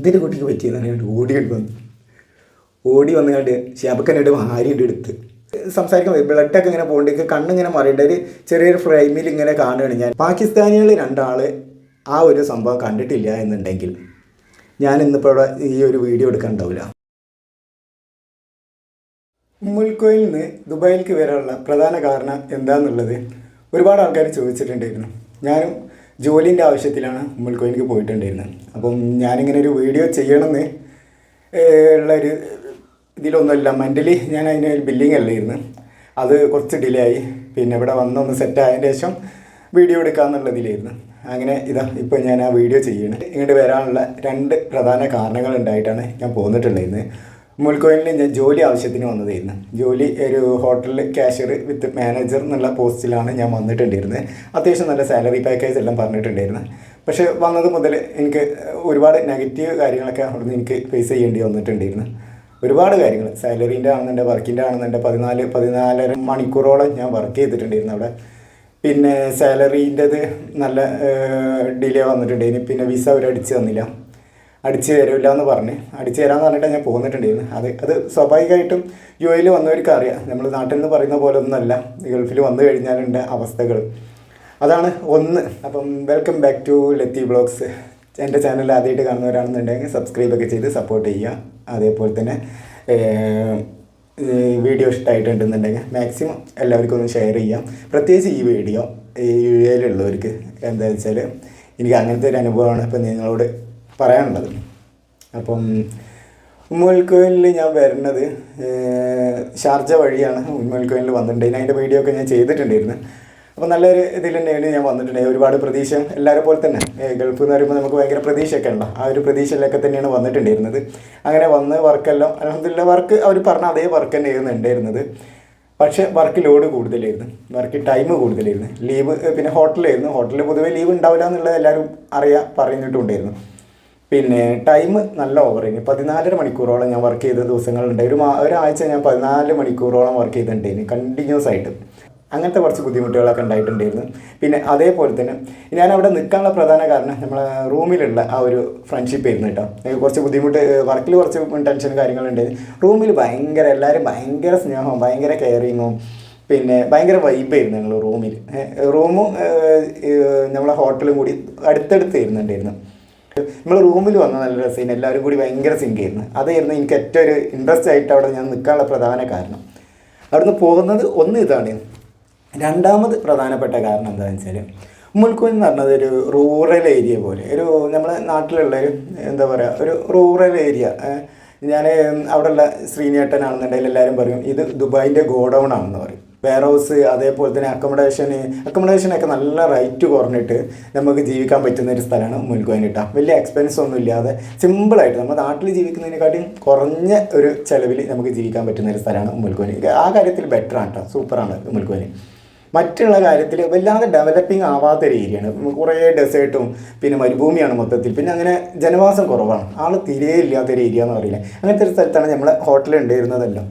എന്തിനു കുട്ടിക്ക് പറ്റിയെന്ന് പറഞ്ഞാൽ ഓടി കണ്ടു വന്നു. ഓടി വന്നു കണ്ട് ഷാബക്കനായിട്ട് ഭാര്യയുടെ എടുത്ത്. സംസാരിക്കാൻ ബ്ലഡൊക്കെ ഇങ്ങനെ പോകേണ്ടി കണ്ണിങ്ങനെ മറിയേണ്ട. ഒരു ചെറിയൊരു ഫ്രെയിമിൽ ഇങ്ങനെ കാണുകയാണ് ഞാൻ. പാകിസ്ഥാനികൾ രണ്ടാൾ ആ ഒരു സംഭവം കണ്ടിട്ടില്ല എന്നുണ്ടെങ്കിൽ ഞാൻ ഇന്നിപ്പോൾ ഇവിടെ ഈ ഒരു വീഡിയോ എടുക്കാൻ ഉണ്ടാവില്ല ഉമ്മുൽക്കോയിൽ നിന്ന് ദുബായിലേക്ക് വരാനുള്ള പ്രധാന കാരണം എന്താണെന്നുള്ളത് ഒരുപാട് ആൾക്കാർ ചോദിച്ചിട്ടുണ്ടായിരുന്നു. ഞാനും ജോലിന്റെ ആവശ്യത്തിലാണ് ഉമ്മുൽക്കോയിലേക്ക് പോയിട്ടുണ്ടായിരുന്നത്. അപ്പം ഞാനിങ്ങനെ ഒരു വീഡിയോ ചെയ്യണമെന്ന് ഉള്ളൊരു ഇതിലൊന്നുമല്ല മെന്റലി ഞാൻ അതിന് ബില്ലിംഗ് അല്ലായിരുന്നു. അത് കുറച്ച് ഡിലേ ആയി. പിന്നെ ഇവിടെ വന്നൊന്ന് സെറ്റ് ആയതിന് ശേഷം വീഡിയോ എടുക്കാമെന്നുള്ളതിലായിരുന്നു അങ്ങനെ ഇതാ ഇപ്പോൾ ഞാൻ ആ വീഡിയോ ചെയ്യണം. ഇങ്ങോട്ട് വരാനുള്ള രണ്ട് പ്രധാന കാരണങ്ങൾ ഉണ്ടായിട്ടാണ് ഞാൻ പോന്നിട്ടുണ്ടായിരുന്നത്. മുൽക്കോയിലിൽ ഞാൻ ജോലി ആവശ്യത്തിന് വന്നതായിരുന്നു. ജോലി ഒരു ഹോട്ടലിൽ കാഷ്യർ വിത്ത് മാനേജർ എന്നുള്ള പോസ്റ്റിലാണ് ഞാൻ വന്നിട്ടുണ്ടായിരുന്നത്. അത്യാവശ്യം നല്ല സാലറി പാക്കേജ് എല്ലാം പറഞ്ഞിട്ടുണ്ടായിരുന്നു. പക്ഷേ വന്നത് മുതൽ എനിക്ക് ഒരുപാട് നെഗറ്റീവ് കാര്യങ്ങളൊക്കെ അവിടെ നിന്ന് എനിക്ക് ഫേസ് ചെയ്യേണ്ടി വന്നിട്ടുണ്ടായിരുന്നു. ഒരുപാട് കാര്യങ്ങൾ. സാലറീന്റെ ആണെന്നുണ്ട് വർക്കിന്റെ ആണെന്നുണ്ട് പതിനാല് പതിനാലര മണിക്കൂറോളം ഞാൻ വർക്ക് ചെയ്തിട്ടുണ്ടായിരുന്നു അവിടെ. പിന്നെ സാലറീന്റെത് നല്ല ഡിലേ വന്നിട്ടുണ്ടായിരുന്നു. പിന്നെ വിസ അവർ അടിച്ച് തന്നില്ല. അടിച്ച് തരില്ല എന്ന് പറഞ്ഞ്. അടിച്ച് തരാമെന്ന് പറഞ്ഞിട്ട് ഞാൻ പോന്നിട്ടുണ്ടായിരുന്നു. അത് അത് സ്വാഭാവികമായിട്ടും യു എയിൽ വന്നവർക്ക് അറിയാം. നമ്മൾ നാട്ടിൽ നിന്ന് പറയുന്ന പോലെ ഒന്നുമല്ല ഗൾഫിൽ വന്നു കഴിഞ്ഞാലുണ്ട് അവസ്ഥകൾ. അതാണ് ഒന്ന്. അപ്പം welcome back to Lathi blogs എന്റെ ചാനൽ ആദ്യമായിട്ട് കാണുന്നവരാണെന്നുണ്ടെങ്കിൽ സബ്സ്ക്രൈബ് ഒക്കെ ചെയ്ത് സപ്പോർട്ട് ചെയ്യുക. അതേപോലെ തന്നെ വീഡിയോ ഇഷ്ടമായിട്ടുണ്ടെന്നുണ്ടെങ്കിൽ മാക്സിമം എല്ലാവർക്കും ഒന്ന് ഷെയർ ചെയ്യാം. പ്രത്യേകിച്ച് ഈ വീഡിയോ ഈ യു എയിലുള്ളവർക്ക് എന്താ വെച്ചാൽ എനിക്ക് അങ്ങനത്തെ ഒരു അനുഭവമാണ്. ഇപ്പം നിങ്ങളോട് പറയാനുള്ളത്. അപ്പം ഉമ്മൽക്കോയിലിൽ ഞാൻ വരുന്നത് ഷാർജ വഴിയാണ് ഉമ്മൽക്കോയിലിൽ വന്നിട്ടുണ്ടായിരുന്നു അതിന്റെ വീഡിയോ ഒക്കെ ഞാൻ ചെയ്തിട്ടുണ്ടായിരുന്നു. അപ്പോൾ നല്ലൊരു ഇതിൽ തന്നെയാണ് ഞാൻ വന്നിട്ടുണ്ടായി ഒരുപാട് പ്രതീക്ഷ എല്ലാവരും പോലെ തന്നെ. ഗൾഫ് എന്ന് പറയുമ്പോൾ നമുക്ക് ഭയങ്കര പ്രതീക്ഷയൊക്കെ ഉണ്ടോ? ആ ഒരു പ്രതീക്ഷയിലൊക്കെ തന്നെയാണ് വന്നിട്ടുണ്ടായിരുന്നത്. അങ്ങനെ വന്ന് വർക്കെല്ലാം അലഹമില്ല വർക്ക് അവർ പറഞ്ഞ അതേ വർക്ക് തന്നെയായിരുന്നു ഉണ്ടായിരുന്നത്. പക്ഷേ വർക്ക് ലോഡ് കൂടുതലായിരുന്നു. വർക്ക് ടൈം കൂടുതലായിരുന്നു. ലീവ് പിന്നെ ഹോട്ടലായിരുന്നു. ഹോട്ടലിൽ പൊതുവേ ലീവ് ഉണ്ടാവില്ല എന്നുള്ളത് എല്ലാവരും അറിയാൻ പറഞ്ഞിട്ടുണ്ടായിരുന്നു. പിന്നെ ടൈം നല്ല ഓവറിന് പതിനാലര മണിക്കൂറോളം ഞാൻ വർക്ക് ചെയ്ത ദിവസങ്ങളുണ്ട്. ഒരു ഒരാഴ്ച ഞാൻ പതിനാല് മണിക്കൂറോളം വർക്ക് ചെയ്തിട്ടുണ്ടായിരുന്നു. കണ്ടിന്യൂസ് ആയിട്ട്. അങ്ങനത്തെ കുറച്ച് ബുദ്ധിമുട്ടുകളൊക്കെ ഉണ്ടായിട്ടുണ്ടായിരുന്നു. പിന്നെ അതേപോലെ തന്നെ ഞാൻ അവിടെ നിൽക്കാനുള്ള പ്രധാന കാരണം നമ്മളെ റൂമിലുള്ള ആ ഒരു ഫ്രണ്ട്ഷിപ്പ് ആയിരുന്നു കേട്ടോ. കുറച്ച് ബുദ്ധിമുട്ട് വർക്കിൽ കുറച്ച് ടെൻഷൻ കാര്യങ്ങളുണ്ടായിരുന്നു റൂമിൽ ഭയങ്കര എല്ലാവരും ഭയങ്കര സ്നേഹവും ഭയങ്കര കെയറിങ്ങും പിന്നെ ഭയങ്കര വൈബായിരുന്നു ഞങ്ങൾ റൂമിൽ റൂമും നമ്മളെ ഹോട്ടലും കൂടി അടുത്തടുത്ത് ഇരുന്നുണ്ടായിരുന്നു നമ്മൾ റൂമിൽ വന്ന നല്ല രസമായിരുന്നു എല്ലാവരും കൂടി ഭയങ്കര സിങ്ക് ആയിരുന്നു. അതായിരുന്നു എനിക്ക് ഏറ്റവും ഒരു ഇൻട്രസ്റ്റ് ആയിട്ട് അവിടെ ഞാൻ നിൽക്കാനുള്ള പ്രധാന കാരണം. അവിടുന്ന് പോകുന്നത് ഒന്ന് ഇതാണ്. രണ്ടാമത് പ്രധാനപ്പെട്ട കാരണം എന്താണെന്ന് വെച്ചാൽ മുൽക്കോൻ എന്ന് പറഞ്ഞത് ഒരു റൂറൽ ഏരിയ പോലെ. ഒരു നമ്മളെ നാട്ടിലുള്ള ഒരു എന്താ പറയുക ഒരു റൂറൽ ഏരിയ ഞാൻ അവിടെയുള്ള ശ്രീനേട്ടനാണെന്നുണ്ടെങ്കിൽ എല്ലാവരും പറയും ഇത് ദുബായിന്റെ ഗോഡൗൺ ആണെന്ന് പറയും. വെയർ ഹൗസ് അതേപോലെ തന്നെ അക്കോമഡേഷന് അക്കോമഡേഷനൊക്കെ നല്ല റേറ്റ് കുറഞ്ഞിട്ട് നമുക്ക് ജീവിക്കാൻ പറ്റുന്ന ഒരു സ്ഥലമാണ് മുൽക്കോയിനിട്ട വലിയ എക്സ്പെൻസ് ഒന്നും ഇല്ലാതെ സിമ്പിളായിട്ട് നമ്മുടെ നാട്ടിൽ ജീവിക്കുന്നതിനെക്കാട്ടിയും കുറഞ്ഞ ഒരു ചിലവിൽ നമുക്ക് ജീവിക്കാൻ പറ്റുന്ന ഒരു സ്ഥലമാണ് മുൽക്കോയിൻ ആ കാര്യത്തിൽ ബെറ്ററാണ് കേട്ടോ സൂപ്പറാണ് മുൽക്കോയിൻ മറ്റുള്ള കാര്യത്തിൽ വല്ലാതെ ഡെവലപ്പിംഗ് ആവാത്ത ഒരു ഏരിയയാണ് കുറേ ഡെസേർട്ടും പിന്നെ മരുഭൂമിയാണ് മൊത്തത്തിൽ. പിന്നെ അങ്ങനെ ജനവാസം കുറവാണ്. ആൾ തീരെ ഇല്ലാത്തൊരു ഏരിയ എന്ന് പറയില്ല. അങ്ങനത്തെ ഒരു സ്ഥലത്താണ് നമ്മൾ ഹോട്ടൽ ഉണ്ടായിരുന്നതെല്ലാം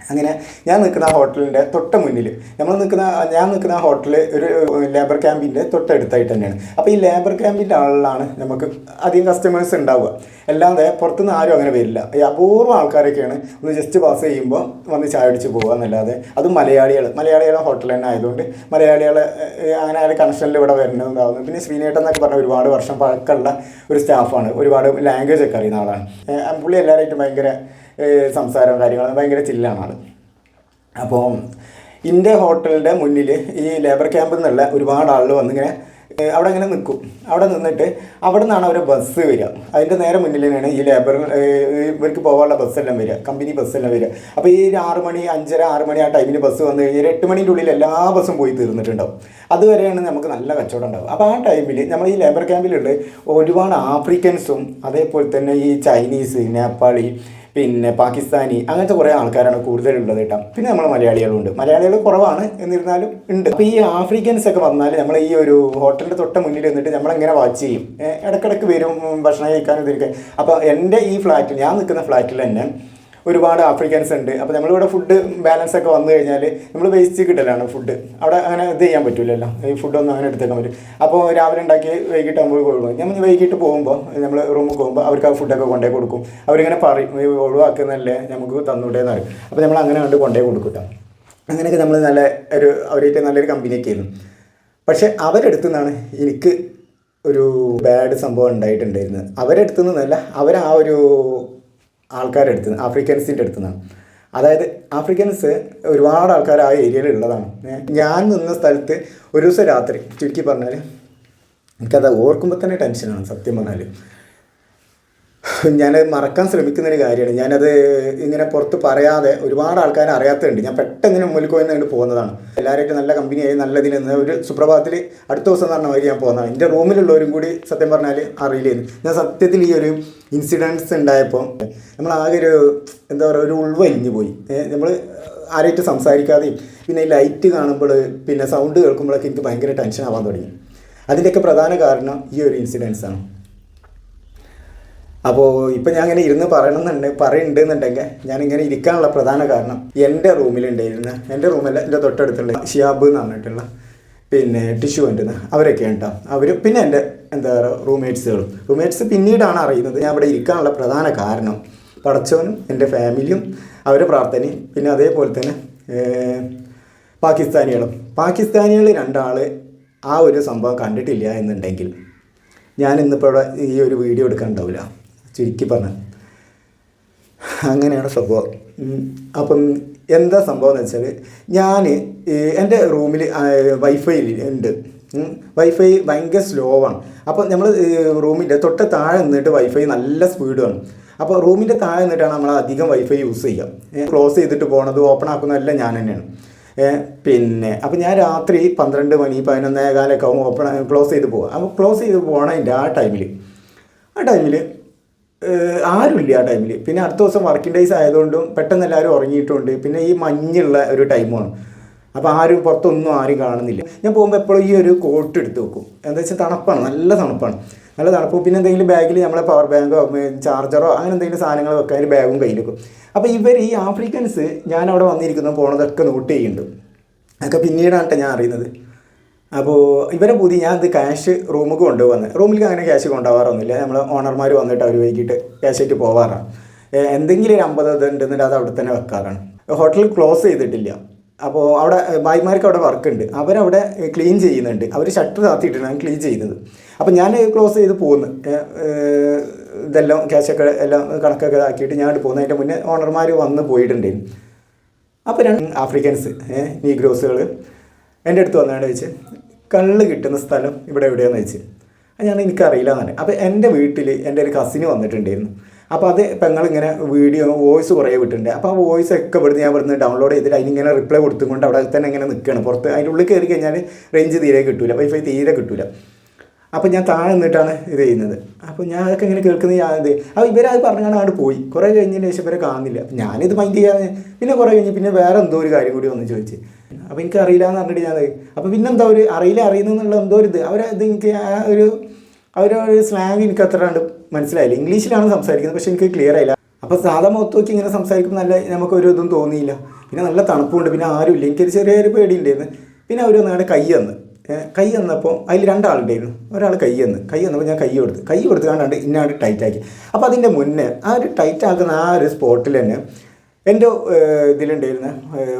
അങ്ങനെ ഞാൻ നിൽക്കുന്ന ഹോട്ടലിന്റെ തൊട്ട് മുന്നിൽ നമ്മൾ നിൽക്കുന്ന ഞാൻ നിൽക്കുന്ന ഹോട്ടൽ ഒരു ലേബർ ക്യാമ്പിന്റെ തൊട്ടടുത്തായിട്ട് തന്നെയാണ്. അപ്പോൾ ഈ ലേബർ ക്യാമ്പിന്റെ ആളിലാണ് നമുക്ക് അധികം കസ്റ്റമേഴ്സ് ഉണ്ടാവുക. അല്ലാതെ പുറത്തുനിന്ന് ആരും അങ്ങനെ വരില്ല. ഈ അപൂർവം ആൾക്കാരൊക്കെയാണ് ഒന്ന് ജസ്റ്റ് പാസ് ചെയ്യുമ്പോൾ വന്ന് ചായ അടിച്ച് പോകുക എന്നല്ലാതെ അതും മലയാളികൾ മലയാളികളെ ഹോട്ടൽ തന്നെ ആയതുകൊണ്ട് മലയാളികളെ അങ്ങനെ ആ കണക്ഷനിൽ ഇവിടെ വരുന്നതാവുന്നു പിന്നെ ശ്രീനേട്ടൻ എന്നൊക്കെ പറഞ്ഞ ഒരുപാട് വർഷം പഴക്കമുള്ള ഒരു സ്റ്റാഫാണ് ഒരുപാട് ലാംഗ്വേജ് ഒക്കെ അറിയുന്ന ആളാണ്. പുള്ളി എല്ലാവരായിട്ടും ഭയങ്കര സംസാരവും കാര്യങ്ങളും ഭയങ്കര ചില്ലാണ് ആൾ അപ്പോൾ ഇന്റെ ഹോട്ടലിന്റെ മുന്നിൽ ഈ ലേബർ ക്യാമ്പിൽ നിന്നുള്ള ഒരുപാട് ആളുകൾ വന്നിങ്ങനെ അവിടെ ഇങ്ങനെ നിൽക്കും അവിടെ നിന്നിട്ട് അവിടെ നിന്നാണ് അവർ ബസ് വരിക. അതിന്റെ നേരെ മുന്നിൽ തന്നെയാണ് ഈ ലേബർ ഇവർക്ക് പോകാനുള്ള ബസ്സെല്ലാം വരിക. കമ്പനി ബസ്സെല്ലാം വരിക. അപ്പോൾ ഈ ഒരു ആറ് മണി അഞ്ചര ആറ് മണി ആ ടൈമിൽ ബസ് വന്നു കഴിഞ്ഞാൽ എട്ട് മണിന്റെ ഉള്ളിൽ എല്ലാ ബസ്സും പോയി തീർന്നിട്ടുണ്ടാവും. അതുവരെയാണ് നമുക്ക് നല്ല കച്ചവടം ഉണ്ടാവും അപ്പോൾ ആ ടൈമിൽ നമ്മൾ ഈ ലേബർ ക്യാമ്പിലുണ്ട് ഒരുപാട് ആഫ്രിക്കൻസും അതേപോലെ തന്നെ ഈ ചൈനീസ് നേപ്പാളി പിന്നെ പാകിസ്ഥാനി അങ്ങനത്തെ കുറേ ആൾക്കാരാണ് കൂടുതലുള്ളത് കേട്ടോ. പിന്നെ നമ്മൾ മലയാളികളുണ്ട്. മലയാളികൾ കുറവാണ് എന്നിരുന്നാലും ഉണ്ട്. അപ്പോൾ ഈ ആഫ്രിക്കൻസ് ഒക്കെ വന്നാൽ നമ്മൾ ഈ ഒരു ഹോട്ടലിന്റെ തൊട്ട് മുന്നിൽ നിന്നിട്ട് നമ്മളെങ്ങനെ വാച്ച് ചെയ്യും? ഇടക്കിടക്ക് വരും ഭക്ഷണം കഴിക്കാനും ഇതിരിക്കും അപ്പോൾ എന്റെ ഈ ഫ്ലാറ്റിൽ ഞാൻ നിൽക്കുന്ന ഫ്ലാറ്റിൽ തന്നെ ഒരുപാട് ആഫ്രിക്കൻസ് ഉണ്ട്. അപ്പോൾ നമ്മളിവിടെ ഫുഡ് ബാലൻസ് ഒക്കെ വന്നു കഴിഞ്ഞാൽ നമ്മൾ വേസ്റ്റ് കിട്ടലാണ് ഫുഡ് അവിടെ അങ്ങനെ ഇത് ചെയ്യാൻ പറ്റില്ലല്ലോ ഈ ഫുഡൊന്നും അങ്ങനെ എടുത്തേക്കാൻ പറ്റും അപ്പോൾ രാവിലെ ഉണ്ടാക്കി വൈകിട്ട് ആകുമ്പോൾ കൊടുക്കും നമ്മൾ വൈകിട്ട് പോകുമ്പോൾ നമ്മൾ റൂമിൽ പോകുമ്പോൾ അവർക്ക് ആ ഫുഡൊക്കെ കൊണ്ടേ കൊടുക്കും. അവരിങ്ങനെ പറയും "ഈ ഒഴിവാക്കുന്നല്ലേ നമുക്ക് തന്നൂട്ടേന്ന് പറയും. അപ്പോൾ നമ്മൾ അങ്ങനെ കണ്ട് കൊണ്ടേ കൊടുക്കും അങ്ങനെയൊക്കെ നമ്മൾ നല്ല ഒരു അവരായിട്ട് നല്ലൊരു കമ്പനിയൊക്കെ ആയിരുന്നു പക്ഷേ അവരെടുത്തു നിന്നാണ് എനിക്ക് ഒരു ബാഡ് സംഭവം ഉണ്ടായിട്ടുണ്ടായിരുന്നത്. അവരെടുത്തു നിന്നല്ല അവർ ആ ഒരു ആൾക്കാരുടെ അടുത്ത് നിന്ന് ആഫ്രിക്കൻസിന്റെ അടുത്ത് നിന്നാണ് അതായത് ആഫ്രിക്കൻസ് ഒരുപാട് ആൾക്കാർ ആ ഏരിയയിൽ ഉള്ളതാണ് ഞാൻ നിന്ന സ്ഥലത്ത് ഒരു ദിവസം രാത്രി ചുരുക്കി പറഞ്ഞാൽ എനിക്കത് ഓർക്കുമ്പോൾ തന്നെ ടെൻഷനാണ് സത്യം പറഞ്ഞാൽ ഞാനത് മറക്കാൻ ശ്രമിക്കുന്ന ഒരു കാര്യമാണ്. ഞാനത് ഇങ്ങനെ പുറത്ത് പറയാതെ ഒരുപാട് ആൾക്കാരെ അറിയാത്തതുണ്ട്. ഞാൻ പെട്ടെന്ന് പോയി നിന്ന് പോകുന്നതാണ്. എല്ലാവരുമായിട്ട് നല്ല കമ്പനിയായി നല്ലതിൽ നിന്ന് ഒരു സുപ്രഭാതത്തിൽ അടുത്ത ദിവസം എന്ന് വഴി ഞാൻ പോകുന്നതാണ്. എന്റെ റൂമിലുള്ളവരും കൂടി സത്യം പറഞ്ഞാൽ അറിയില്ലായിരുന്നു ഞാൻ സത്യത്തിൽ ഈ ഒരു ഇൻസിഡൻസ് ഉണ്ടായപ്പോൾ നമ്മൾ ആകെ ഒരു എന്താ പറയുക ഒരു ഉൾവലിഞ്ഞു പോയി. നമ്മൾ ആരായിട്ട് സംസാരിക്കാതെയും പിന്നെ ഈ ലൈറ്റ് കാണുമ്പോൾ പിന്നെ സൗണ്ട് കേൾക്കുമ്പോഴൊക്കെ എനിക്ക് ഭയങ്കര ടെൻഷൻ ആവാൻ തുടങ്ങി. അതിന്റെയൊക്കെ പ്രധാന കാരണം ഈ ഒരു ഇൻസിഡൻസ് ആണ്. അപ്പോൾ ഇപ്പം ഞാൻ ഇങ്ങനെ ഇരുന്ന് പറയണമെന്നുണ്ട് പറയുന്നുണ്ടെന്നുണ്ടെങ്കിൽ ഞാൻ ഇങ്ങനെ ഇരിക്കാനുള്ള പ്രധാന കാരണം എന്റെ റൂമിലുണ്ടായിരുന്ന എന്റെ റൂമല്ല എന്റെ തൊട്ടടുത്തുള്ള ഷിയാബ് എന്ന് പറഞ്ഞിട്ടുള്ള പിന്നെ ടിഷ്യൂ ഉണ്ടെന്ന് അവരൊക്കെ ഉണ്ടാവും. അവർ പിന്നെ എന്റെ എന്താ പറയുക റൂംമേറ്റ്സുകളും റൂംമേറ്റ്സ് പിന്നീടാണ് അറിയുന്നത് ഞാൻ ഇവിടെ ഇരിക്കാനുള്ള പ്രധാന കാരണം. പടച്ചവനും എന്റെ ഫാമിലിയും അവരുടെ പ്രാർത്ഥനയും പിന്നെ അതേപോലെ തന്നെ പാകിസ്ഥാനികളും. പാകിസ്ഥാനികൾ രണ്ടാൾ ആ ഒരു സംഭവം കണ്ടിട്ടില്ല എന്നുണ്ടെങ്കിൽ ഞാൻ ഇന്നിപ്പോൾ ഈ ഒരു വീഡിയോ എടുക്കാൻ ഉണ്ടാവില്ല. ചുരുക്കി പറഞ്ഞാൽ അങ്ങനെയാണ് സംഭവം. അപ്പം എന്താ സംഭവം എന്ന് വെച്ചാൽ ഞാൻ എന്റെ റൂമിൽ വൈഫൈ ഉണ്ട്. വൈഫൈ ഭയങ്കര സ്ലോ ആണ്. അപ്പോൾ നമ്മൾ റൂമിന്റെ തൊട്ട് താഴെ നിന്നിട്ട് വൈഫൈ നല്ല സ്പീഡാണ് അപ്പോൾ റൂമിന്റെ താഴെ നിന്നിട്ടാണ് നമ്മൾ അധികം വൈഫൈ യൂസ് ചെയ്യുക ക്ലോസ് ചെയ്തിട്ട് പോണത് ഓപ്പൺ ആക്കുന്നതെല്ലാം ഞാൻ തന്നെയാണ്. പിന്നെ അപ്പോൾ ഞാൻ രാത്രി പന്ത്രണ്ട് മണി പതിനൊന്നേ കാലൊക്കെ ഓപ്പൺ ക്ലോസ് ചെയ്ത് പോകുക അപ്പോൾ ക്ലോസ് ചെയ്ത് പോകണതിന്റെ ആ ടൈമിൽ ആ ടൈമിൽ ആരുമില്ല ആ ടൈമിൽ പിന്നെ അടുത്ത ദിവസം വർക്കിംഗ് ഡേയ്സ് ആയതുകൊണ്ടും പെട്ടെന്ന് എല്ലാവരും ഉറങ്ങിയിട്ടുണ്ട്. പിന്നെ ഈ മഞ്ഞുള്ള ഒരു ടൈമാണ് അപ്പോൾ ആരും പുറത്തൊന്നും ആരും കാണുന്നില്ല. ഞാൻ പോകുമ്പോൾ എപ്പോഴും ഈ ഒരു കോട്ട് എടുത്ത് വെക്കും. എന്താ വെച്ചാൽ തണുപ്പാണ്. നല്ല തണുപ്പാണ്. നല്ല തണുപ്പ്. പിന്നെ എന്തെങ്കിലും ബാഗിൽ നമ്മളെ പവർ ബാങ്കോ ചാർജറോ അങ്ങനെ എന്തെങ്കിലും സാധനങ്ങൾ വെക്കാൻ ഒരു ബാഗും കയ്യിൽ വെക്കും. അപ്പോൾ ഇവർ ഈ ആഫ്രിക്കൻസ് ഞാൻ അവിടെ വന്നിരിക്കുന്നു പോണതൊക്കെ നോട്ട് ചെയ്യുന്നുണ്ട്. അതൊക്കെ പിന്നീടാണ് കേട്ടോ ഞാൻ അറിയുന്നത്. അപ്പോൾ ഇവരെ ബുദ്ധി ഞാൻ ഇത് ക്യാഷ് റൂമിൽ കൊണ്ടുപോകുന്നത് റൂമിലേക്ക് അങ്ങനെ ക്യാഷ് കൊണ്ടുപോകാറൊന്നുമില്ല. നമ്മൾ ഓണർമാർ വന്നിട്ട് അവർ വൈകിട്ട് ക്യാഷ് ആയിട്ട് പോവാറാണ് എന്തെങ്കിലും ഒരു അമ്പത് ഇത് ഉണ്ടെന്നിട്ട് അത് അവിടെ തന്നെ വെക്കാറാണ്. ഹോട്ടൽ ക്ലോസ് ചെയ്തിട്ടില്ല. അപ്പോൾ അവിടെ ഭായിമാർക്ക് അവിടെ വർക്ക് ഉണ്ട്. അവരവിടെ ക്ലീൻ ചെയ്യുന്നുണ്ട്. അവർ ഷട്ടർ താത്തിയിട്ടാണ് ക്ലീൻ ചെയ്യുന്നത്. അപ്പോൾ ഞാൻ ക്ലോസ് ചെയ്ത് പോകുന്നു ഇതെല്ലാം ക്യാഷൊക്കെ എല്ലാം കണക്കൊക്കെ ആക്കിയിട്ട് ഞാൻ പോകുന്നു അതിന്റെ മുന്നേ ഓണർമാർ വന്ന് പോയിട്ടുണ്ടായിരുന്നു അപ്പോൾ രണ്ട് ആഫ്രിക്കൻസ് നീഗ്രോസുകൾ എന്റെ അടുത്ത് വന്നാണ് ചോദിച്ച് കള്ള് കിട്ടുന്ന സ്ഥലം ഇവിടെ എവിടെയാണെന്ന് വെച്ച് അത് ഞാൻ എനിക്കറിയില്ല എന്നാണ് അപ്പോൾ എന്റെ വീട്ടിൽ എന്റെ ഒരു കസിന് വന്നിട്ടുണ്ടായിരുന്നു. അപ്പോൾ അത് പെങ്ങളിങ്ങനെ വീഡിയോ വോയിസ് കുറേ വിട്ടിട്ടുണ്ട്. അപ്പോൾ ആ വോയിസ് ഒക്കെ ഇവിടുന്ന് ഞാൻ ഇവിടുന്ന് ഡൗൺലോഡ് ചെയ്തിട്ട് അതിനിങ്ങനെ റിപ്ലൈ കൊടുത്തുകൊണ്ട് അവിടെ തന്നെ ഇങ്ങനെ നിൽക്കുകയാണ് പുറത്ത് അതിന്റെ ഉള്ളിൽ കയറി കഴിഞ്ഞാൽ റേഞ്ച് തീരെ കിട്ടില്ല വൈഫൈ തീരെ കിട്ടില്ല അപ്പോൾ ഞാൻ താഴെ നിന്നിട്ടാണ് ഇത് ചെയ്യുന്നത്. അപ്പോൾ ഞാൻ അതൊക്കെ ഇങ്ങനെ കേൾക്കുന്നത് ഞാൻ ഇത്. അപ്പോൾ ഇവരത് പറഞ്ഞാണ് അവിടെ പോയി. കുറേ കഴിഞ്ഞതിന് ശേഷം ഇവരെ കാണുന്നില്ല. ഞാനിത് മൈൻഡ് ചെയ്യാതെ പിന്നെ കുറേ കഴിഞ്ഞ് പിന്നെ വേറെ എന്തോ ഒരു കാര്യം കൂടി വന്ന് ചോദിച്ച്. അപ്പോൾ എനിക്ക് അറിയില്ല എന്ന് പറഞ്ഞിട്ട് ഞാൻ അപ്പോൾ പിന്നെ എന്താ ഒരു അറിയില്ല അറിയുന്നുള്ള എന്തോ ഒരു ഇത്. അവർ ഇത് എനിക്ക് ആ ഒരു അവരൊരു സ്ലാങ് എനിക്ക് അത്ര കണ്ട് മനസ്സിലായില്ല. ഇംഗ്ലീഷിലാണ് സംസാരിക്കുന്നത് പക്ഷേ എനിക്ക് ക്ലിയർ ആയില്ല. അപ്പോൾ സാധാ മുഖത്ത് നോക്കി ഇങ്ങനെ സംസാരിക്കുമ്പോൾ നല്ല നമുക്കൊരു ഇതും തോന്നിയില്ല. പിന്നെ നല്ല തണുപ്പുണ്ട് പിന്നെ ആരുമില്ല എനിക്കൊരു ചെറിയൊരു പേടിയുണ്ടായിരുന്നു. പിന്നെ അവർ നേരെ കൈ തന്ന്. കൈ തന്നപ്പോൾ അതിൽ രണ്ടാളുണ്ടായിരുന്നു. ഒരാൾ കൈ തന്ന്. കൈ തന്നപ്പോൾ ഞാൻ കൈ കൊടുത്ത്. കൈ കൊടുത്ത് കണ്ടാണ്ട് ഇന്നാണ്ട് ടൈറ്റ് ആക്കി. അപ്പോൾ അതിന്റെ മുന്നേ ആ ഒരു ടൈറ്റാക്കുന്ന ആ ഒരു സ്പോട്ടിൽ തന്നെ എന്റെ ഇതിലുണ്ടായിരുന്ന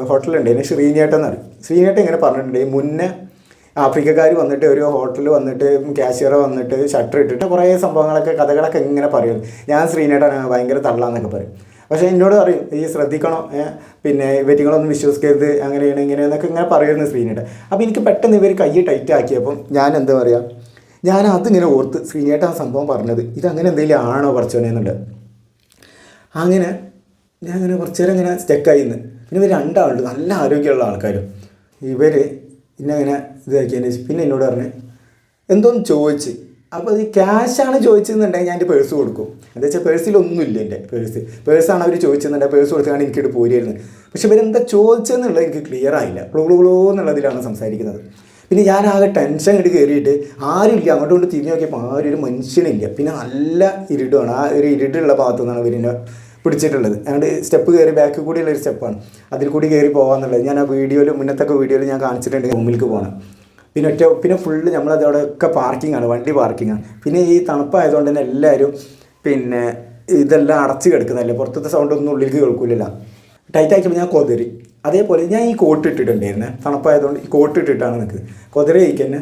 ഹോട്ടലുണ്ടായിരുന്നു ശ്രീനേട്ടൻ എന്ന് പറയും ശ്രീനേട്ടൻ ഇങ്ങനെ പറഞ്ഞിട്ടുണ്ടെങ്കിൽ മുന്നേ ആഫ്രിക്കക്കാർ വന്നിട്ട് ഒരു ഹോട്ടലിൽ വന്നിട്ട് ക്യാഷ്യർ വന്നിട്ട് ഷട്ടർ ഇട്ടിട്ട് കുറേ സംഭവങ്ങളൊക്കെ കഥകളൊക്കെ ഇങ്ങനെ പറയും ഞാൻ ശ്രീനേട്ടൻ ഭയങ്കര തള്ളാന്നൊക്കെ പറയും. പക്ഷേ എന്നോട് പറയും ഈ ശ്രദ്ധിക്കണം പിന്നെ ഇവറ്റിങ്ങളൊന്നും വിശ്വസിക്കരുത് അങ്ങനെയാണ് ഇങ്ങനെയെന്നൊക്കെ ഇങ്ങനെ പറയുന്നു ശ്രീനേട്ടൻ. അപ്പോൾ എനിക്ക് പെട്ടെന്ന് ഇവർ കൈ ടൈറ്റ് ആക്കിയപ്പം ഞാൻ എന്താ പറയുക ഞാൻ അതിങ്ങനെ ഓർത്ത് ശ്രീനേട്ടൻ ആ സംഭവം പറഞ്ഞത് ഇതങ്ങനെ എന്തെങ്കിലും ആണോ കുറച്ചോനെന്നുള്ളത് അങ്ങനെ ഞാൻ അങ്ങനെ കുറച്ച് നേരം ഇങ്ങനെ സ്റ്റക്കായി നിന്ന്. പിന്നെ ഇവർ രണ്ടാളുണ്ട് നല്ല ആരോഗ്യമുള്ള ആൾക്കാരും. ഇവർ പിന്നെ അങ്ങനെ ഇതാക്കിയതിന് പിന്നെ എന്നോട് പറഞ്ഞ് എന്തോന്ന് ചോദിച്ച്? അപ്പോൾ ഈ ക്യാഷാണ് ചോദിച്ചതെന്നുണ്ടെങ്കിൽ ഞാൻ എന്റെ പേഴ്സ് കൊടുക്കും. എന്താ വെച്ചാൽ പേഴ്സിലൊന്നുമില്ല എന്റെ പേഴ്സ് പേഴ്സാണ് അവർ ചോദിച്ചെന്നുണ്ടെങ്കിൽ പേഴ്സ് കൊടുത്താണ് എനിക്കിട്ട് പോരുമായിരുന്നു പക്ഷെ ഇവരെന്താ ചോദിച്ചതെന്നുള്ളത് എനിക്ക് ക്ലിയർ ആയില്ല. ഗ്ലോ എന്നുള്ളതിലാണ് സംസാരിക്കുന്നത്. പിന്നെ ഞാൻ ആകെ ടെൻഷൻ ഇട്ട് കയറിയിട്ട് ആരുമില്ല. അങ്ങോട്ട് കൊണ്ട് തിരിഞ്ഞു നോക്കിയപ്പോൾ ആരും ഒരു മനുഷ്യനില്ല പിന്നെ നല്ല ഇരുടുമാണ് ആ ഒരു ഇരുട്ടുള്ള ഭാഗത്തു നിന്നാണ് ഇവരിനെ പിടിച്ചിട്ടുള്ളത്. അതുകൊണ്ട് സ്റ്റെപ്പ് കയറി ബാക്ക് കൂടിയുള്ള ഒരു സ്റ്റെപ്പാണ് അതിൽ കൂടി കയറി പോകാന്നുള്ളത് ഞാൻ ആ വീഡിയോയിൽ മുന്നത്തൊക്കെ വീഡിയോയിൽ ഞാൻ കാണിച്ചിട്ടുണ്ട് റൂമിലേക്ക് പോകണം പിന്നെ ഒറ്റ പിന്നെ ഫുള്ള് നമ്മൾ അവിടെയൊക്കെ പാർക്കിംഗ് ആണ് വണ്ടി പാർക്കിംഗ് ആണ്. പിന്നെ ഈ തണുപ്പായതുകൊണ്ട് തന്നെ എല്ലാവരും പിന്നെ ഇതെല്ലാം അടച്ച് കിടക്കുന്നതല്ലേ? പുറത്തത്തെ സൗണ്ട് ഒന്നും ഉള്ളിലേക്ക് കേൾക്കില്ല ടൈറ്റ് ആക്കിയപ്പോൾ ഞാൻ കൊതിരി. അതേപോലെ ഞാൻ ഈ കോട്ട് ഇട്ടിട്ടുണ്ടായിരുന്നേ. തണുപ്പായതുകൊണ്ട് ഈ കോട്ട് ഇട്ടിട്ടാണ് നിൽക്കുന്നത്. കൊതിരി കഴിക്കന്നെ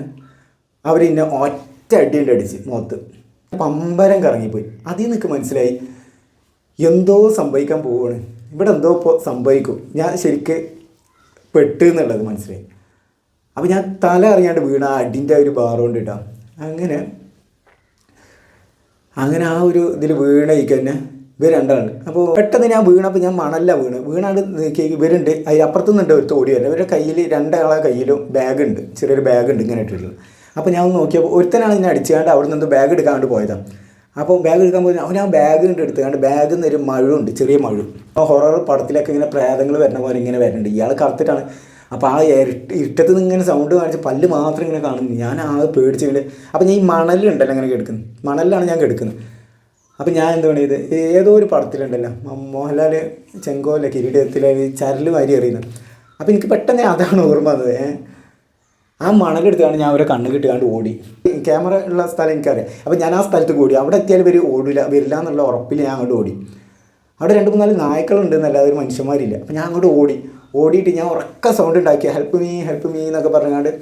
അവർ ഇന്നെ ഒറ്റ അടിയുണ്ട് അടിച്ച് മുഖത്ത്. പമ്പരം കറങ്ങിപ്പോയി. അതിൽ നിൽക്ക് മനസ്സിലായി. എന്തോ സംഭവിക്കാൻ പോവാണ്. ഇവിടെ എന്തോ ഇപ്പോൾ സംഭവിക്കും. ഞാൻ ശരിക്ക് പെട്ട് എന്നുള്ളത് മനസ്സിലായി. അപ്പോൾ ഞാൻ തല അറിയാണ്ട് വീണ ആ അടിന്റെ ഒരു ബാറുകൊണ്ട് ഇട്ടാം അങ്ങനെ അങ്ങനെ ആ ഒരു ഇതിൽ വീണേക്ക് തന്നെ ഇവർ രണ്ടാണ് അപ്പോൾ പെട്ടെന്ന് ഞാൻ വീണപ്പോൾ ഞാൻ മണല്ല വീണ്. വീണാണ്ട് നീക്കിയ ഇവരുണ്ട്. അതിൽ അപ്പുറത്തു നിന്നുണ്ട് ഒരു തോടി വരുന്നത് ഇവരുടെ കയ്യിൽ രണ്ടാളെ കയ്യിലും ബാഗുണ്ട് ചെറിയൊരു ബാഗുണ്ട് ഇങ്ങനെ ഇട്ടിട്ടുള്ളത്. അപ്പോൾ ഞാൻ നോക്കിയപ്പോൾ ഒരുത്തനാണ് എന്നെ അടിച്ചുകൊണ്ട് അവിടെ നിന്ന് ബാഗ് എടുക്കാണ്ട് പോയതാണ് അപ്പോൾ ബാഗ് എടുക്കാൻ പോയി. അവൻ ആ ബാഗ് കണ്ട് എടുത്ത് കണ്ട് ബാഗിൽ നിന്ന് ഒരു മഴുണ്ട് ചെറിയ മഴു. ആ ഹൊറർ പടത്തിലൊക്കെ ഇങ്ങനെ പ്രേതങ്ങൾ വരുന്ന പോലെ ഇങ്ങനെ വരുന്നുണ്ട് ഇയാൾ കറുത്തിട്ടാണ്. അപ്പോൾ ആ ഇരട്ട് ഇരുട്ടത്ത് നിന്ന് ഇങ്ങനെ സൗണ്ട് കാണിച്ച് പല്ല് മാത്രം ഇങ്ങനെ കാണുന്നു. ഞാൻ ആകെ പേടിച്ചിട്ട് അപ്പോൾ ഞാൻ ഈ മണലുണ്ടല്ലോ അങ്ങനെ കെടുക്കുന്നത് മണലിലാണ് ഞാൻ കെടുക്കുന്നത് അപ്പം ഞാൻ എന്ത് ഇത് ഏതോ ഒരു പടത്തിലുണ്ടല്ലോ. മോഹൻലാൽ ചെങ്കോല കിരീടത്തിലെ ചരൽ വാരി എറിയുന്നത് അപ്പോൾ എനിക്ക് പെട്ടെന്ന് അതാണ് ഓർമ്മ വന്നത്. ആ മണലെടുത്താണ് ഞാൻ അവരെ കണ്ണ് കിട്ടുകാണ്ട് ഓടി. ക്യാമറ ഉള്ള സ്ഥലം എനിക്കറിയാം. അപ്പോൾ ഞാൻ ആ സ്ഥലത്ത് ഓടി അവിടെ എത്തിയാൽ ഇവർ ഓടില്ല വരില്ല എന്നുള്ള ഉറപ്പിൽ ഞാൻ അങ്ങോട്ട് ഓടി. അവിടെ രണ്ട് മൂന്നാൽ നായ്ക്കളുണ്ട് എന്നല്ലാതെ ഒരു മനുഷ്യന്മാരില്ല. അപ്പോൾ ഞാൻ അങ്ങോട്ട് ഓടി. ഓടിയിട്ട് ഞാൻ ഉറക്ക സൗണ്ട് ഉണ്ടാക്കി. ഹെൽപ്പ് മീ ഹെൽപ്പ് മീ എന്നൊക്കെ പറഞ്ഞാണ്ട്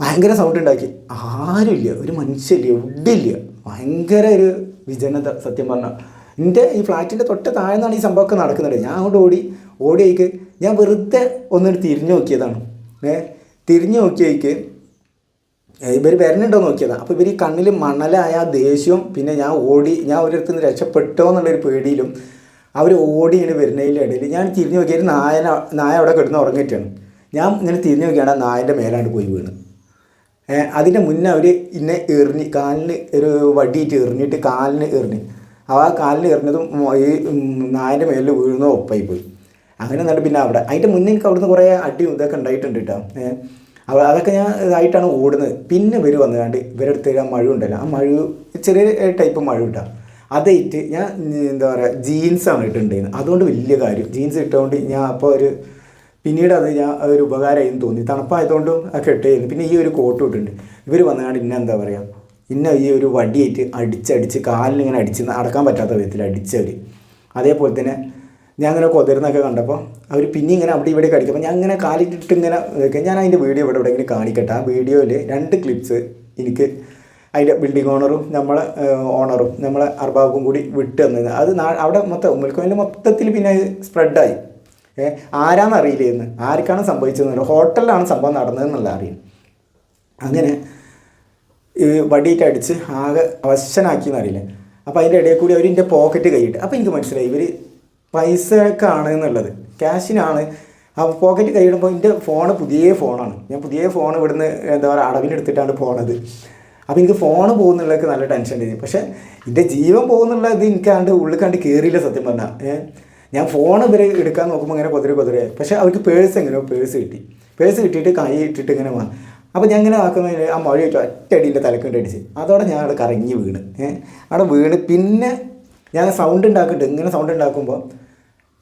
ഭയങ്കര സൗണ്ട് ഉണ്ടാക്കി. ആരുമില്ല. ഒരു മനുഷ്യരില്ല. എവിടെയില്ല. ഭയങ്കര ഒരു വിജനത സത്യം പറഞ്ഞാൽ എന്റെ ഈ ഫ്ലാറ്റിന്റെ തൊട്ട് താഴെ നിന്നാണ് ഈ സംഭവമൊക്കെ നടക്കുന്നത്. ഞാൻ അങ്ങോട്ട് ഓടി. ഓടിയേക്ക് ഞാൻ വെറുതെ ഒന്നിട്ട് തിരിഞ്ഞു നോക്കിയതാണ്. ഏ? തിരിഞ്ഞു നോക്കിയേക്ക്. ഇവർ വരണുണ്ടോ നോക്കിയതാണ് അപ്പോൾ ഇവർ ഈ കണ്ണിൽ മണലായ ദേഷ്യവും പിന്നെ ഞാൻ ഓടി ഞാൻ ഒരിടത്ത് നിന്ന് രക്ഷപ്പെട്ടോ എന്നുള്ളൊരു പേടിയിലും അവർ ഓടി ഇങ്ങനെ വരുന്നതിന്റെ ഇടയിൽ ഞാൻ തിരിഞ്ഞു നോക്കിയാൽ നായന നായ അവിടെ കിടന്ന് ഉറങ്ങിയിട്ടാണ്. ഞാൻ ഇങ്ങനെ തിരിഞ്ഞു നോക്കിയാണ് ആ നായന്റെ മേലാണ്ട് പോയി വീണ്. അതിന്റെ മുന്നേ അവർ ഇന്നെ എറിഞ്ഞ് കാലിന് ഒരു വടിയിട്ട് എറിഞ്ഞിട്ട് കാലിന് എറിഞ്ഞ്. അപ്പോൾ ആ കാലിന് എറിഞ്ഞതും ഈ നായന്റെ മേലിൽ വീഴുന്ന ഒപ്പായി പോയി. അങ്ങനെ എന്നിട്ട് പിന്നെ അവിടെ അതിന്റെ മുന്നേ എനിക്ക് അവിടുന്ന് കുറേ അടിയും ഇതൊക്കെ ഉണ്ടായിട്ടുണ്ട് കേട്ടോ. അതൊക്കെ ഞാൻ ഇതായിട്ടാണ് ഓടുന്നത്. പിന്നെ ഇവർ വന്നുകൊണ്ട് ഇവരുടെ അടുത്ത് ആ മഴ ഉണ്ടല്ലോ. ആ മഴ ചെറിയ ടൈപ്പ് മഴ കിട്ടാം. അതായിട്ട് ഞാൻ എന്താ പറയുക ജീൻസാണ് ഇട്ടിട്ടുണ്ടായിരുന്നത്. അതുകൊണ്ട് വലിയ കാര്യം. ജീൻസ് ഇട്ടുകൊണ്ട് ഞാൻ അപ്പോൾ ഒരു പിന്നീട് അത് ഞാൻ ഒരു ഉപകാരമായിരുന്നു തോന്നി. തണുപ്പായതുകൊണ്ടും ഒക്കെ ഇട്ടായിരുന്നു. പിന്നെ ഈ ഒരു കോട്ട് ഇട്ടിട്ടുണ്ട്. ഇവർ വന്നുകൊണ്ട് ഇന്ന എന്താ പറയുക ഇന്ന ഈ ഒരു വടിയായിട്ട് അടിച്ചടിച്ച് കാലിൽ ഇങ്ങനെ അടിച്ച് അടക്കാൻ പറ്റാത്ത വിധത്തിൽ അടിച്ചവർ അതേപോലെ തന്നെ ഞാൻ അങ്ങനെ കൊതിർന്നൊക്കെ കണ്ടപ്പോൾ അവർ പിന്നെ ഇങ്ങനെ അവിടെ ഇവിടെ കടിക്കും അപ്പോൾ ഞാൻ ഇങ്ങനെ കാലിട്ടിട്ട് ഇങ്ങനെ. ഞാൻ അതിന്റെ വീഡിയോ ഇവിടെ എവിടെയെങ്കിലും കാണിക്കട്ടെ. ആ വീഡിയോയിൽ രണ്ട് ക്ലിപ്സ് എനിക്ക് അതിന്റെ ബിൽഡിംഗ് ഓണറും നമ്മളെ ഓണറും നമ്മളെ അർബാബും കൂടി വിട്ട് തന്നത് അത് അവിടെ മൊത്തം ഉമ്മൽക്കോയിന്റെ മൊത്തത്തിൽ പിന്നെ സ്പ്രെഡായി ഏ ആരാന്ന് അറിയില്ലായിരുന്നു ആർക്കാണ് സംഭവിച്ചതെന്നല്ല ഹോട്ടലിലാണ് സംഭവം നടന്നതെന്നല്ല അറിയാം അങ്ങനെ വടിയിട്ട് അടിച്ച് ആകെ അവശനാക്കിയെന്ന് എന്നറിയില്ല അപ്പോൾ അതിന്റെ ഇടയിൽ കൂടി അവർ എന്റെ പോക്കറ്റ് കൈയിട്ട്. അപ്പോൾ എനിക്ക് മനസ്സിലായി. ഇവർ പൈസക്കാണ് എന്നുള്ളത്. ക്യാഷിനാണ്. ആ പോക്കറ്റ് കൈയിടുമ്പോൾ എന്റെ ഫോണ് പുതിയ ഫോണാണ്. ഞാൻ പുതിയ ഫോൺ ഇവിടുന്ന് എന്താ പറയുക അടവിനെടുത്തിട്ടാണ് പോണത്. അപ്പോൾ എനിക്ക് ഫോൺ പോകുന്നുള്ളതൊക്കെ നല്ല ടെൻഷൻ ഉണ്ടായി പക്ഷേ എന്റെ ജീവൻ പോകുന്നുള്ള ഇത് എനിക്കാണ്ട് ഉള്ളിൽ കണ്ട് കയറിയില്ല സത്യം പറഞ്ഞാൽ ഞാൻ ഫോൺ ഇവരെ എടുക്കാൻ നോക്കുമ്പോൾ ഇങ്ങനെ കൊതിരെ കൊതിരെ പക്ഷേ അവർക്ക് പേഴ്സ് എങ്ങനെയോ പേഴ്സ് കിട്ടി. പേഴ്സ് കിട്ടിയിട്ട് കൈ ഇട്ടിട്ട് ഇങ്ങനെ വന്നു. അപ്പോൾ ഞാൻ ഇങ്ങനെ ആക്കുന്നതിന് ആ ഇട്ടു ഒറ്റയടിന്റെ തലക്കൊണ്ട് അടിച്ച്. അതോടെ ഞാൻ അവിടെ കറങ്ങി വീണ്. അവിടെ വീണ്. പിന്നെ ഞാൻ സൗണ്ട് ഉണ്ടാക്കിയിട്ട് ഇങ്ങനെ സൗണ്ട് ഉണ്ടാക്കുമ്പോൾ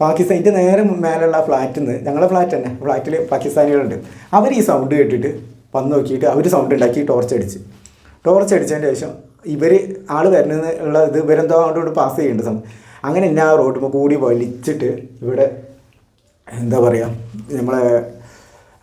പാകിസ്ഥാൻ ഇതിന്റെ നേരെ മേലുള്ള ഫ്ലാറ്റിൽ നിന്ന് ഞങ്ങളുടെ ഫ്ലാറ്റ് തന്നെ. ഫ്ലാറ്റിൽ പാകിസ്ഥാനികളുണ്ട്. അവർ ഈ സൗണ്ട് കേട്ടിട്ട് വന്ന് നോക്കിയിട്ട് അവർ സൗണ്ട് ഉണ്ടാക്കി ടോർച്ച് അടിച്ച്. ടോർച്ച് അടിച്ചതിന് ശേഷം ഇവർ ആൾ വരുന്നത് ഉള്ള ഇത് ഇവരെന്തോ അങ്ങോട്ട് പാസ് ചെയ്യേണ്ട സമയം അങ്ങനെ എന്നെ റോഡുമ്പോൾ കൂടി വലിച്ചിട്ട് ഇവിടെ എന്താ പറയുക നമ്മളെ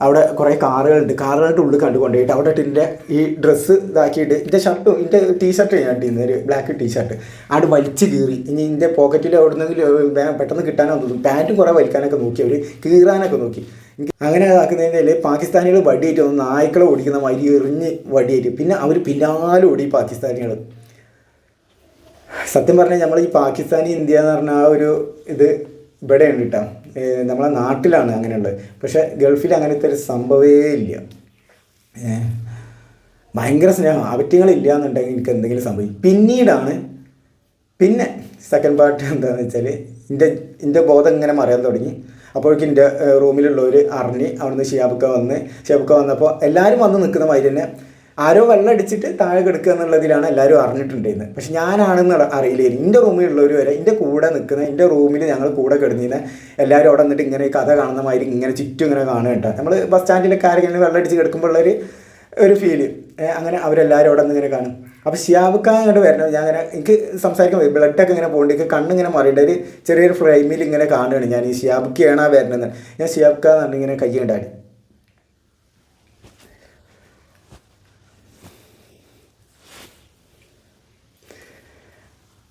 അവിടെ കുറേ കാറുകളുണ്ട്. കാറുകളുടെ ഉള്ളിൽ കണ്ടു കൊണ്ടുപോയിട്ട് അവിടെ ഇട്ടിന്റെ ഈ ഡ്രസ്സ് ഇതാക്കിയിട്ട് എന്റെ ഷർട്ടും എന്റെ ടീഷർട്ട് ഞാൻ ഇട്ടിരുന്നത് ഒരു ബ്ലാക്ക് ടീഷർട്ട് അവിടെ വലിച്ച് കീറി. ഇനി എന്റെ പോക്കറ്റിൽ അവിടെ നിന്ന് പെട്ടെന്ന് കിട്ടാനോ തോന്നും പാന്റും കുറേ വലിക്കാനൊക്കെ നോക്കി. അവർ കീറാനൊക്കെ നോക്കി. അങ്ങനെ ഇതാക്കുന്നതിന്റെ പാകിസ്ഥാനികൾ വടിയേറ്റ് ഒന്ന് നായ്ക്കളെ ഓടിക്കുന്ന മാതിരി എറിഞ്ഞ് വടിയേറ്റ്. പിന്നെ അവർ പിന്നാലെ ഓടി പാകിസ്ഥാനികൾ സത്യം പറഞ്ഞാൽ നമ്മൾ ഈ പാകിസ്ഥാനി ഇന്ത്യ എന്ന് പറഞ്ഞ ആ ഒരു ഇത് ഇവിടെയുണ്ട് കേട്ടോ നമ്മളെ നാട്ടിലാണ് അങ്ങനെയുള്ളത്. പക്ഷേ ഗൾഫിൽ അങ്ങനത്തെ ഒരു സംഭവമേ ഇല്ല. ഭയങ്കര സ്നേഹം. അവറ്റങ്ങളില്ല എന്നുണ്ടെങ്കിൽ എനിക്ക് എന്തെങ്കിലും സംഭവിക്കും. പിന്നീടാണ് പിന്നെ സെക്കൻഡ് പാർട്ട് എന്താണെന്ന് വെച്ചാൽ എന്റെ എന്റെ ബോധം ഇങ്ങനെ മറിയാൻ തുടങ്ങി. അപ്പോഴേക്കും എന്റെ റൂമിലുള്ളവർ അറിഞ്ഞ് അവിടുന്ന് ഷിയാബുക്ക വന്ന് ഷിയാബുക്ക വന്നപ്പോൾ എല്ലാവരും വന്ന് നിൽക്കുന്ന മാതിരി തന്നെ ആരോ വെള്ളം അടിച്ചിട്ട് താഴെ കിടക്കുക എന്നുള്ളതിലാണ് എല്ലാവരും അറിഞ്ഞിട്ടുണ്ടായിരുന്നത് പക്ഷെ ഞാനാണെന്ന് അറിയില്ലായിരുന്നു എന്റെ റൂമിലുള്ളവർ വരെ എന്റെ കൂടെ നിൽക്കുന്ന എന്റെ റൂമിൽ ഞങ്ങൾ കൂടെ കിടന്നിരുന്ന എല്ലാവരും അവിടെ നിന്നിട്ട് ഇങ്ങനെ കഥ കാണുന്ന മാതിരി ഇങ്ങനെ ചുറ്റും ഇങ്ങനെ കാണുക നമ്മൾ ബസ് സ്റ്റാൻഡിലൊക്കെ ആരെങ്കിലും വെള്ളം അടിച്ച് കിടക്കുമ്പോഴുള്ളൊരു ഒരു ഫീൽ അങ്ങനെ അവരെല്ലാവരും അവിടെ നിന്ന് ഇങ്ങനെ കാണും. അപ്പോൾ ഷിയാബുക്ക അങ്ങോട്ട് വരണം. ഞാൻ അങ്ങനെ എനിക്ക് സംസാരിക്കാൻ ബ്ലഡ് ബ്ലഡൊക്കെ ഇങ്ങനെ പോകുന്നുണ്ട് എനിക്ക് കണ്ണിങ്ങനെ മറിയിട്ട് ഒരു ചെറിയൊരു ഫ്രെയിമിൽ ഇങ്ങനെ കാണുകയാണ് ഞാൻ. ഈ ഷിയാബുക്കയാണ് ആ വരുന്നത് ഞാൻ ഷിയാബുക്ക എന്ന് പറഞ്ഞ് കൈ ഉണ്ടാടി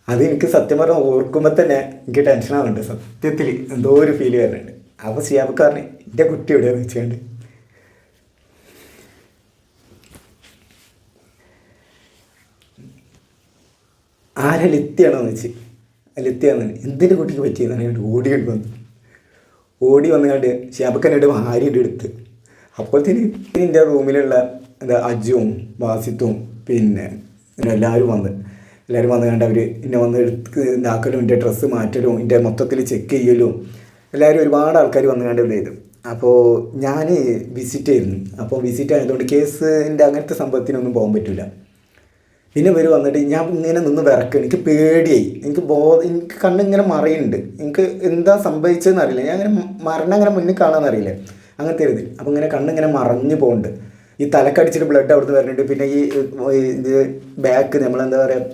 അത് എനിക്ക് സത്യം പറഞ്ഞാൽ ഓർക്കുമ്പോൾ തന്നെ എനിക്ക് ടെൻഷനാവുന്നുണ്ട് സത്യത്തിൽ എന്തോ ഒരു ഫീൽ വരുന്നുണ്ട്. അപ്പോൾ ഷിയാബുക്ക പറഞ്ഞ് എന്റെ കുട്ടി എവിടെയാണ് വെച്ചുകൊണ്ട് ആരെ ലിത്തിയാണോന്ന് വെച്ച് ലിത്തിയാന്ന് എന്തിന്റെ കുട്ടിക്ക് പറ്റിയെന്നാണ് ഞാൻ ഓടി കണ്ടു വന്നു. ഓടി വന്നു കണ്ട് ഷിയാബക്കനോട് ആര്യന്റെ അടുത്ത് അപ്പോഴത്തേന് എന്റെ റൂമിലുള്ള എന്താ അജുവും വാസിത്തും പിന്നെ എല്ലാവരും വന്ന്. എല്ലാവരും വന്ന് കണ്ട് അവർ എന്നെ വന്ന് എടുത്ത് ഇതാക്കലും എന്റെ ഡ്രസ്സ് മാറ്റലും എന്റെ മൊത്തത്തിൽ ചെക്ക് ചെയ്യലും. എല്ലാവരും ഒരുപാട് ആൾക്കാർ വന്ന് കണ്ട് ഇവിടെ ചെയ്തു. അപ്പോൾ ഞാൻ വിസിറ്റ് ആയിരുന്നു. അപ്പോൾ വിസിറ്റ് ആയതുകൊണ്ട് കേസിന്റെ അങ്ങനത്തെ സംഭവത്തിനൊന്നും പോകാൻ പറ്റില്ല പിന്നെ ഇവർ വന്നിട്ട് ഞാൻ ഇങ്ങനെ നിന്ന് വിറക്കണം എനിക്ക് പേടിയായി. എനിക്ക് ബോധ എനിക്ക് കണ്ണിങ്ങനെ മറയുന്നുണ്ട്. എനിക്ക് എന്താ സംഭവിച്ചതെന്ന് അറിയില്ല. ഞാൻ അങ്ങനെ മരണം അങ്ങനെ മുന്നിൽ കാണാമെന്ന് അറിയില്ല. അങ്ങനത്തെ ഒരു ഇത്. അപ്പോൾ ഇങ്ങനെ കണ്ണിങ്ങനെ മറഞ്ഞു പോകുന്നുണ്ട് ഈ തലക്കടിച്ചിട്ട് ബ്ലഡ് അവിടുന്ന് വരുന്നുണ്ട്. പിന്നെ ഈ ഇത് ബാക്ക് നമ്മളെന്താ പറയുക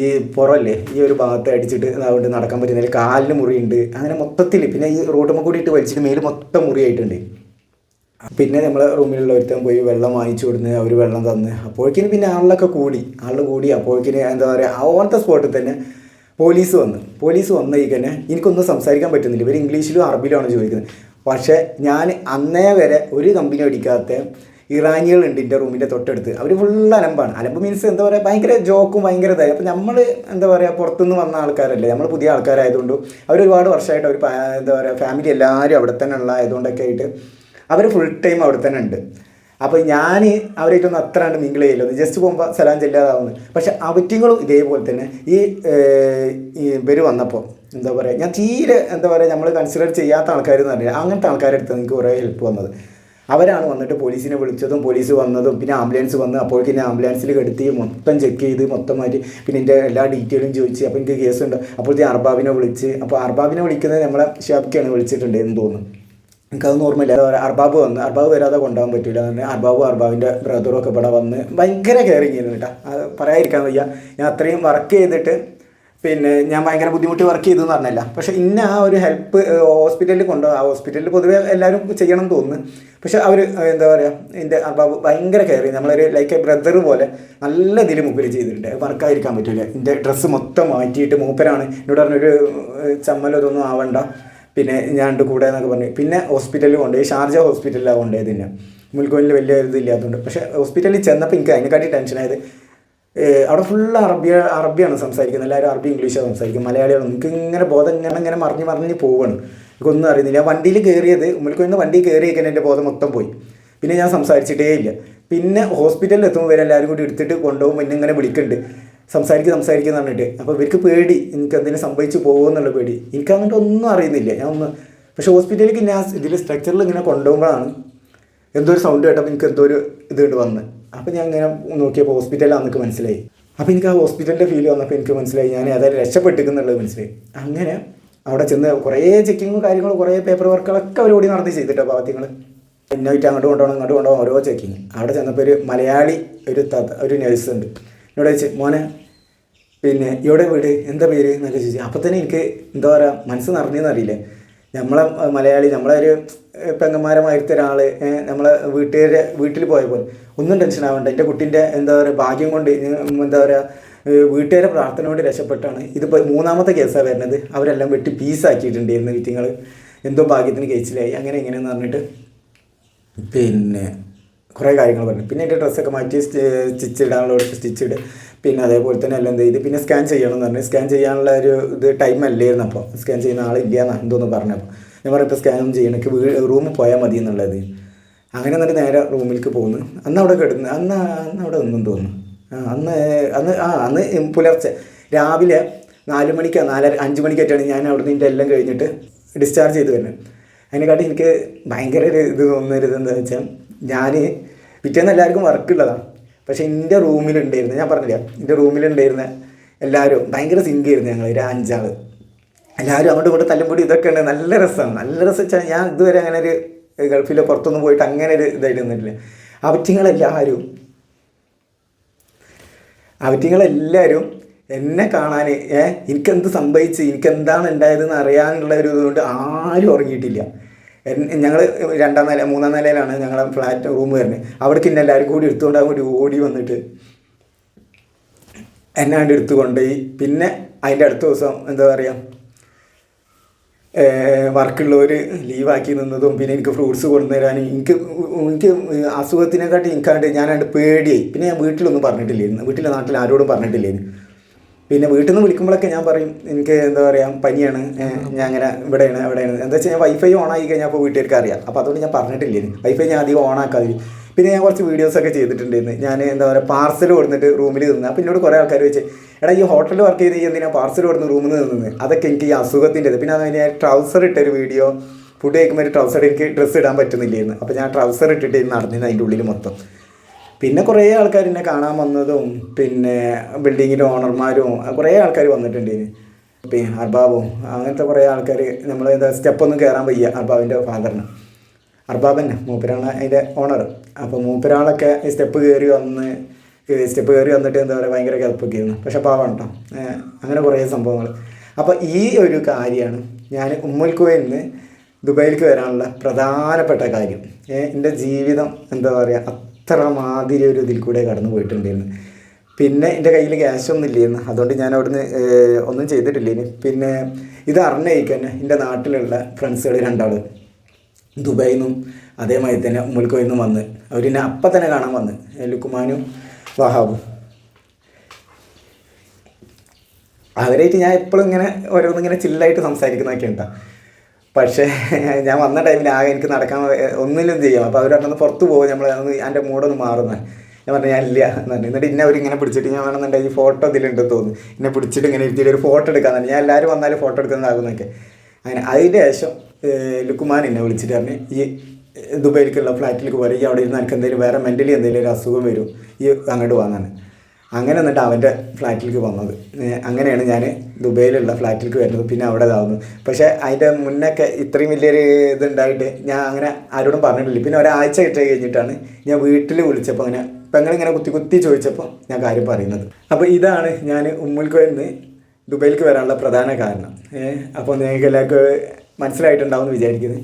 ഈ പുറമല്ലേ ഈ ഒരു ഭാഗത്ത് അടിച്ചിട്ട് അതുകൊണ്ട് നടക്കാൻ പറ്റുന്നില്ല കാലിന് മുറിയുണ്ട്. അങ്ങനെ മൊത്തത്തിൽ പിന്നെ ഈ റോഡുമ്മ കൂടി ഇട്ട് വലിച്ചിട്ട് മേൽ മൊത്തം മുറിയായിട്ടുണ്ട്. പിന്നെ നമ്മൾ റൂമിലുള്ള ഒരുത്തൻ പോയി വെള്ളം വാങ്ങിച്ചു കൊടുന്ന് അവർ വെള്ളം തന്ന്. അപ്പോഴേക്കിന് പിന്നെ ആളിലൊക്കെ കൂടി ആളിൽ കൂടി. അപ്പോഴേക്കിന് എന്താ പറയുക ഓണത്തെ സ്പോട്ടിൽ തന്നെ പോലീസ് വന്ന്. പോലീസ് വന്ന തന്നെ എനിക്കൊന്നും സംസാരിക്കാൻ പറ്റുന്നില്ല. ഇവർ ഇംഗ്ലീഷിലും അറബിയിലുമാണ് ചോദിക്കുന്നത്. പക്ഷേ ഞാൻ അന്നേ വരെ ഒരു കമ്പനി അടിക്കാത്ത ഇറാനികളുണ്ട് എന്റെ റൂമിന്റെ തൊട്ടടുത്ത്. അവർ ഫുൾ അലമ്പാണ്. അലമ്പ് മീൻസ് എന്താ പറയുക ഭയങ്കര ജോക്കും ഭയങ്കര ഇതായി. അപ്പോൾ നമ്മൾ എന്താ പറയുക പുറത്തുനിന്ന് വന്ന ആൾക്കാരല്ലേ നമ്മൾ പുതിയ ആൾക്കാരായതുകൊണ്ട് അവർ ഒരുപാട് വർഷമായിട്ട് അവർ എന്താ പറയുക ഫാമിലി എല്ലാവരും അവിടെ തന്നെ ഉള്ള ആയതുകൊണ്ടൊക്കെ ആയിട്ട് അവർ ഫുൾ ടൈം അവിടെ തന്നെ ഉണ്ട്. അപ്പോൾ ഞാൻ അവരായിട്ടൊന്നും അത്ര കണ്ട് മിങ്കിൾ ചെയ്യില്ല ജസ്റ്റ് പോകുമ്പോൾ സലാം ചെല്ലാതാവുന്നു. പക്ഷെ അവറ്റിങ്ങളും ഇതേപോലെ തന്നെ ഈ ഇവർ വന്നപ്പോൾ എന്താ പറയുക ഞാൻ തീരെ എന്താ പറയുക നമ്മൾ കൺസിഡർ ചെയ്യാത്ത ആൾക്കാർ എന്ന് പറഞ്ഞാൽ അങ്ങനത്തെ ആൾക്കാരുടെ അടുത്ത് എനിക്ക് കുറേ ഹെൽപ്പ് വന്നത്. അവരാണ് വന്നിട്ട് പോലീസിനെ വിളിച്ചതും പോലീസ് വന്നതും പിന്നെ ആംബുലൻസ് വന്ന് അപ്പോഴേക്കും ആംബുലൻസിൽ കെടുത്തി മൊത്തം ചെക്ക് ചെയ്ത് മൊത്തം മാറ്റി പിന്നെ എന്റെ എല്ലാ ഡീറ്റെയിലും ചോദിച്ച് അപ്പോൾ എനിക്ക് കേസുണ്ട്. അപ്പോഴത്തേക്ക് അർബാബിനെ വിളിച്ച് അപ്പോൾ അർബാബിനെ വിളിക്കുന്നത് നമ്മളെ ഷാബ്ക്കാണ് വിളിച്ചിട്ടുണ്ട് എന്ന് തോന്നുന്നു. എനിക്കതൊന്നും ഓർമ്മയില്ല. അർബാബ് വന്ന് അർബാബ് വരാതെ കൊണ്ടുപോകാൻ പറ്റില്ല. എന്ന് അർബാബ് അർബാബിന്റെ ബ്രദറും ഒക്കെ ഇവിടെ വന്ന് ഭയങ്കര കെയറിങ് ആയിരുന്നു കേട്ടോ. പറയാതിരിക്കാൻ വയ്യ. ഞാൻ അത്രയും വർക്ക് ചെയ്തിട്ട് പിന്നെ ഞാൻ ഭയങ്കര ബുദ്ധിമുട്ടി വർക്ക് ചെയ്തു എന്ന് പറഞ്ഞില്ല. പക്ഷെ ഇന്ന ആ ഒരു ഹെൽപ്പ് ഹോസ്പിറ്റലിൽ കൊണ്ടുപോകും ആ ഹോസ്പിറ്റലിൽ പൊതുവേ എല്ലാവരും ചെയ്യണം എന്ന് തോന്നുന്നു. പക്ഷെ അവർ എന്താ പറയുക എന്റെ അർബാബ് ഭയങ്കര കെയർ ചെയ്യും നമ്മളൊരു ലൈക്ക് എ ബ്രദർ പോലെ നല്ല ഇതിൽ മൂപ്പര് ചെയ്തിട്ടുണ്ട്. വർക്കായിരിക്കാൻ പറ്റില്ല എന്റെ ഡ്രസ്സ് മൊത്തം മാറ്റിയിട്ട് മൂപ്പരാണ്. എന്നോട് പറഞ്ഞൊരു ചമ്മലോ ഇതൊന്നും ആവണ്ട. പിന്നെ ഞാൻ കൂടെ എന്നൊക്കെ പറഞ്ഞു. പിന്നെ ഹോസ്പിറ്റലിൽ കൊണ്ടുപോയി ഷാർജ ഹോസ്പിറ്റലിലാണ് കൊണ്ടുപോയത് തന്നെ മുൽക്കോലിൽ വലിയ ഇതില്ലാത്തതുകൊണ്ട് പക്ഷേ ഹോസ്പിറ്റലിൽ ചെന്നപ്പോൾ എനിക്ക് അതിനെക്കാട്ടി ടെൻഷനായത് അവിടെ ഫുള്ള് അറബി അറബിയാണ് സംസാരിക്കുന്നത്. എല്ലാവരും അറബി ഇംഗ്ലീഷാണ് സംസാരിക്കും മലയാളികൾ നിങ്ങൾക്ക് ഇങ്ങനെ ബോധം ഇങ്ങനെ ഇങ്ങനെ മറിഞ്ഞ് മറിഞ്ഞ് പോവുകയാണ് എനിക്കൊന്നും അറിയുന്നില്ല. വണ്ടിയിൽ കയറിയത് ഉമ്മൽക്കൊന്ന് വണ്ടി കയറിയേക്കാൻ എന്റെ ബോധം മൊത്തം പോയി. പിന്നെ ഞാൻ സംസാരിച്ചിട്ടേ ഇല്ല. പിന്നെ ഹോസ്പിറ്റലിൽ എത്തുമ്പോൾ വരെ എല്ലാവരും കൂടി എടുത്തിട്ട് കൊണ്ടുപോകും പിന്നെ ഇങ്ങനെ വിളിക്കുന്നുണ്ട് സംസാരിക്കുക എന്ന് പറഞ്ഞിട്ട്. അപ്പോൾ ഇവർക്ക് പേടി. എനിക്ക് എന്തെങ്കിലും സംഭവിച്ചു പോകുമെന്നുള്ള പേടി. എനിക്ക് അങ്ങോട്ട് ഒന്നും അറിയുന്നില്ല. ഞാൻ ഒന്ന് പക്ഷേ ഹോസ്പിറ്റലിലേക്ക് ഞാൻ ഇതിൽ സ്ട്രക്ചറിൽ ഇങ്ങനെ കൊണ്ടുപോകുമ്പോഴാണ് എന്തോ ഒരു സൗണ്ട് കേട്ടപ്പോൾ എനിക്ക് എന്തോ ഒരു ഇത് കൊണ്ട് വന്ന്. അപ്പോൾ ഞാൻ ഇങ്ങനെ നോക്കിയപ്പോൾ ഹോസ്പിറ്റലാണെന്ന് എനിക്ക് മനസ്സിലായി. അപ്പോൾ എനിക്ക് ആ ഹോസ്പിറ്റലിന്റെ ഫീൽ വന്നപ്പോൾ എനിക്ക് മനസ്സിലായി ഞാൻ ഏതായാലും രക്ഷപ്പെട്ടിരിക്കുന്നുള്ളത് മനസ്സിലായി. അങ്ങനെ അവിടെ ചെന്ന് കുറേ ചെക്കിങ്ങും കാര്യങ്ങളും കുറേ പേപ്പർ വർക്കുകളൊക്കെ അവർ ഓടി നടന്ന് ചെയ്തിട്ടോ പാവത്യങ്ങൾ ഇന്നോയിട്ട് അങ്ങോട്ട് കൊണ്ടുപോകണം ഇങ്ങോട്ട് കൊണ്ടുപോകണം ഓരോ ചെക്കിങ് അവിടെ ചെന്നപ്പോൾ ഒരു മലയാളി ഒരു ഒരു നേഴ്സ് ഉണ്ട്. എന്നോട് ചോദിച്ചു മോനെ പിന്നെ ഇവിടെ വീട്? എന്താ പേര്? എന്നൊക്കെ ചോദിച്ചു. അപ്പോൾ തന്നെ എനിക്ക് എന്താ പറയുക മനസ്സ് നിറഞ്ഞെന്ന് അറിയില്ലേ. നമ്മളെ മലയാളി നമ്മളെ ഒരു പെങ്ങന്മാരമായിരുത്ത ഒരാൾ നമ്മളെ വീട്ടുകാരെ വീട്ടിൽ പോയ പോലെ ഒന്നും ടെൻഷൻ ആവണ്ട. എന്റെ കുട്ടീന്റെ എന്താ പറയുക ഭാഗ്യം കൊണ്ട് എന്താ പറയുക വീട്ടുകാരെ പ്രാർത്ഥന കൊണ്ട് രക്ഷപ്പെട്ടാണ്. ഇതിപ്പോൾ മൂന്നാമത്തെ കേസാണ് വരുന്നത്. അവരെല്ലാം വെട്ടി പീസാക്കിയിട്ടുണ്ടായിരുന്നു വിറ്റിങ്ങൾ എന്തോ ഭാഗ്യത്തിന് കേസിലായി അങ്ങനെ ഇങ്ങനെയെന്ന് പറഞ്ഞിട്ട് പിന്നെ കുറേ കാര്യങ്ങൾ പറഞ്ഞു. പിന്നെ എന്റെ ഡ്രസ്സൊക്കെ മാറ്റി സ്റ്റിച്ച് ഇടാനുള്ള സ്റ്റിച്ച് ഇട്. പിന്നെ അതേപോലെ തന്നെ എല്ലാം ചെയ്ത്? പിന്നെ സ്കാൻ ചെയ്യണം എന്ന് പറഞ്ഞു. സ്കാൻ ചെയ്യാനുള്ള ഒരു ഇത് ടൈം അല്ലായിരുന്നു അപ്പോൾ. സ്കാൻ ചെയ്യുന്ന ആളില്ല എന്ന് എന്തോന്ന് പറഞ്ഞപ്പോൾ ഞാൻ പറഞ്ഞു ഇപ്പോൾ സ്കാൻ ഒന്നും ചെയ്യണം വീ റൂമിൽ പോയാൽ മതി എന്നുള്ളത്. അങ്ങനെ എന്നിട്ട് നേരെ റൂമിലേക്ക് പോകുന്നു അന്ന് അവിടെ കിടന്ന് അന്ന് അന്ന് അവിടെ ഒന്നും തോന്നുന്നു. അന്ന് അന്ന് ആ അന്ന് പുലർച്ചെ. രാവിലെ നാല് മണിക്ക് നാലര അഞ്ച് മണിക്കായിട്ടാണ് ഞാൻ അവിടെ നിന്ന് എല്ലാം കഴിഞ്ഞിട്ട് ഡിസ്ചാർജ് ചെയ്ത് വരുന്നത്. അതിനെക്കാട്ടി എനിക്ക് ഭയങ്കര ഒരു ഇത് തോന്നുന്നൊരു ഇതെന്താണെന്ന് വെച്ചാൽ ഞാൻ പിറ്റേന്ന് എല്ലാവർക്കും വർക്ക് വർക്കുള്ളതാണ് പക്ഷേ എന്റെ റൂമിലുണ്ടായിരുന്ന ഞാൻ പറഞ്ഞില്ല എന്റെ റൂമിലുണ്ടായിരുന്ന എല്ലാവരും ഭയങ്കര സിങ്കായിരുന്നു ഞങ്ങൾ ഒരു അഞ്ചാൾ എല്ലാവരും അങ്ങോട്ടും ഇങ്ങോട്ടും തല്ലുംപൊടി ഇതൊക്കെ ഉണ്ട് നല്ല രസമാണ് നല്ല രസം വെച്ചാൽ ഞാൻ ഇതുവരെ അങ്ങനെ ഒരു ഗൾഫിലെ പുറത്തൊന്നും പോയിട്ട് അങ്ങനെ ഒരു ഇതായിട്ട് നിന്നിട്ടില്ല. അവറ്റിങ്ങളെല്ലാവരും അവറ്റിങ്ങളെല്ലാവരും എന്നെ കാണാൻ ഏ എനിക്കെന്ത് സംഭവിച്ച് എനിക്കെന്താണ് ഉണ്ടായതെന്ന് അറിയാനുള്ള ഒരു ഇതുകൊണ്ട് ആരും ഉറങ്ങിയിട്ടില്ല. ഞങ്ങൾ രണ്ടാം നില മൂന്നാം നിലയിലാണ് ഞങ്ങളുടെ ഫ്ലാറ്റ് റൂം വരുന്നത്. അവിടേക്ക് ഇന്നെ എല്ലാവരും കൂടി എടുത്തുകൊണ്ട് അങ്ങോട്ട് ഓടി വന്നിട്ട് എന്നെ കണ്ട് എടുത്തു കൊണ്ടുപോയി. പിന്നെ അതിന്റെ അടുത്ത ദിവസം എന്താ പറയുക വർക്കുള്ളവർ ലീവാക്കി നിന്നതും പിന്നെ എനിക്ക് ഫ്രൂട്ട്സ് കൊണ്ടുവരാനും എനിക്ക് എനിക്ക് അസുഖത്തിനെക്കാട്ടി എനിക്കാണ്ട് ഞാനാണ്ട് പേടിയായി. പിന്നെ ഞാൻ വീട്ടിലൊന്നും പറഞ്ഞിട്ടില്ലായിരുന്നു. വീട്ടിലെ നാട്ടിൽ ആരോടും പറഞ്ഞിട്ടില്ലായിരുന്നു. പിന്നെ വീട്ടിൽ നിന്ന് വിളിക്കുമ്പോഴൊക്കെ ഞാൻ പറയും എനിക്ക് എന്താ പറയുക പനിയാണ് ഞാൻ അങ്ങനെ ഇവിടെയാണ് അവിടെയാണ്. എന്താ വെച്ചാൽ ഞാൻ വൈഫൈ ഓൺ ആയി കഴിഞ്ഞാൽ അപ്പോൾ വീട്ടുകാർക്ക് അറിയാം. അപ്പോൾ അതുകൊണ്ട് ഞാൻ പറഞ്ഞിട്ടില്ലേ വൈഫൈ ഞാൻ അധികം ഓൺ ആക്കാതി പിന്നെ ഞാൻ കുറച്ച് വീഡിയോസൊക്കെ ചെയ്തിട്ടുണ്ടായിരുന്നു. ഞാൻ എന്താ പറയുക പാർസൽ കൊടുത്തിട്ട് റൂമിൽ നിന്ന്. അപ്പോൾ എന്നോട് കുറേ ആൾക്കാർ വെച്ച് എടാ ഈ ഹോട്ടലിൽ വർക്ക് ചെയ്ത് എന്തിനാ പാർസൽ കൊടുത്ത് റൂമിൽ നിന്ന് നിന്നത്? അതൊക്കെ എനിക്ക് ഈ അസുഖത്തിന്റെത്. പിന്നെ അത് ഞാൻ ട്രൗസർ ഇട്ടൊരു വീഡിയോ ഫുഡ് കഴിക്കുമ്പോൾ ഒരു ട്രൗസർ എനിക്ക് ഡ്രസ്സ് ഇടാൻ പറ്റുന്നില്ലായിരുന്നു. അപ്പോൾ ഞാൻ ട്രൗസർ ഇട്ടിട്ട് നടന്നിരുന്നു അതിന്റെ ഉള്ളിൽ മൊത്തം. പിന്നെ കുറേ ആൾക്കാർ എന്നെ കാണാൻ വന്നതും പിന്നെ ബിൽഡിങ്ങിന്റെ ഓണർമാരും കുറേ ആൾക്കാർ വന്നിട്ടുണ്ട് പിന്നെ അർബാബും അങ്ങനത്തെ കുറേ ആൾക്കാർ നമ്മൾ എന്താ സ്റ്റെപ്പൊന്നും കയറാൻ വയ്യ അർബാബിന്റെ ഫാദറിന് അർബാബൻ മൂപ്പരാണ് അതിന്റെ ഓണർ അപ്പോൾ മൂപ്പരാളൊക്കെ ഈ സ്റ്റെപ്പ് കയറി വന്ന് സ്റ്റെപ്പ് കയറി വന്നിട്ട് എന്താ പറയുക ഭയങ്കര ആയിരുന്നു പക്ഷെ പാവം കേട്ടോ അങ്ങനെ കുറേ സംഭവങ്ങൾ അപ്പോൾ ഈ ഒരു കാര്യമാണ് ഞാൻ ഉമ്മൽക്കുവയിൽ നിന്ന് ദുബായിലേക്ക് വരാനുള്ള പ്രധാനപ്പെട്ട കാര്യം. എന്റെ ജീവിതം എന്താ പറയുക അത്ര മാതിരി ഒരു ഇതിൽ കൂടെ കടന്നു പോയിട്ടുണ്ടായിരുന്നു. പിന്നെ എന്റെ കയ്യിൽ ക്യാഷ് ഒന്നും ഇല്ലായിരുന്നു. അതുകൊണ്ട് ഞാൻ അവിടുന്ന് ഒന്നും ചെയ്തിട്ടില്ലേന്. പിന്നെ ഇത് അറിഞ്ഞയക്കന്നെ എന്റെ നാട്ടിലുള്ള ഫ്രണ്ട്സുകൾ രണ്ടാൾ ദുബായിൽ നിന്നും അതേമാതിരി തന്നെ ഉമ്മൽക്കോയിൽ നിന്നും വന്ന്. അവർ എന്നെ അപ്പം തന്നെ കാണാൻ വന്ന്. ലുക്കുമാനും വഹാബും. അവരായിട്ട് ഞാൻ എപ്പോഴും ഇങ്ങനെ ഓരോന്നിങ്ങനെ ചില്ലായിട്ട് സംസാരിക്കുന്നതൊക്കെ ഉണ്ടാ പക്ഷേ ഞാൻ വന്ന ടൈമിൽ ആകെ എനിക്ക് നടക്കാൻ ഒന്നിലും ചെയ്യാം അപ്പോൾ അവർ പറഞ്ഞത് പുറത്ത് പോകും നമ്മൾ അന്ന് എന്റെ മൂടൊന്ന് മാറുന്ന ഞാൻ പറഞ്ഞു ഞാൻ ഇല്ല എന്ന് പറഞ്ഞു. എന്നിട്ട് ഇന്നെ അവരിങ്ങനെ പിടിച്ചിട്ട് ഞാൻ വേണമെന്നുണ്ടെങ്കിൽ ഫോട്ടോ ഇതിലുണ്ടെന്ന് തോന്നുന്നു. എന്നെ പിടിച്ചിട്ട് ഇങ്ങനെ ഇരുത്തിയിട്ട് ഒരു ഫോട്ടോ എടുക്കാൻ തന്നെ ഞാൻ എല്ലാവരും വന്നാലും ഫോട്ടോ എടുക്കുന്നതാകുന്നൊക്കെ അങ്ങനെ അതിന്റെ ശേഷം ലുക്കുമാൻ എന്നെ വിളിച്ചിട്ട് പറഞ്ഞു ഈ ദുബൈയിലേക്കുള്ള ഫ്ലാറ്റിലേക്ക് വരിക അവിടെ ഇരുന്ന് എനിക്ക് എന്തെങ്കിലും വേറെ മെന്റലി എന്തെങ്കിലും ഒരു അസുഖം വരും. ഈ അങ്ങോട്ട് വന്നാണ് അങ്ങനെ എന്നിട്ട് അവന്റെ ഫ്ലാറ്റിലേക്ക് വന്നത്. അങ്ങനെയാണ് ഞാൻ ദുബൈയിലുള്ള ഫ്ലാറ്റിലേക്ക് വരുന്നത്. പിന്നെ അവിടെ ഇതാവുന്നത് പക്ഷേ അതിന്റെ മുന്നൊക്കെ ഇത്രയും വലിയൊരു ഇതുണ്ടായിട്ട് ഞാൻ അങ്ങനെ ആരോടും പറഞ്ഞിട്ടില്ല. പിന്നെ ഒരാഴ്ച കിട്ടി കഴിഞ്ഞിട്ടാണ് ഞാൻ വീട്ടിൽ വിളിച്ചപ്പോൾ അങ്ങനെ പെങ്ങളിങ്ങനെ കുത്തി കുത്തി ചോദിച്ചപ്പോൾ ഞാൻ കാര്യം പറയുന്നത്. അപ്പോൾ ഇതാണ് ഞാൻ ഉമ്മുൽക്കോയിൽ നിന്ന് ദുബൈയിലേക്ക് വരാനുള്ള പ്രധാന കാരണം. അപ്പോൾ നിങ്ങൾക്ക് എല്ലാവർക്കും മനസ്സിലായിട്ടുണ്ടാവും എന്ന് വിചാരിക്കുന്നത്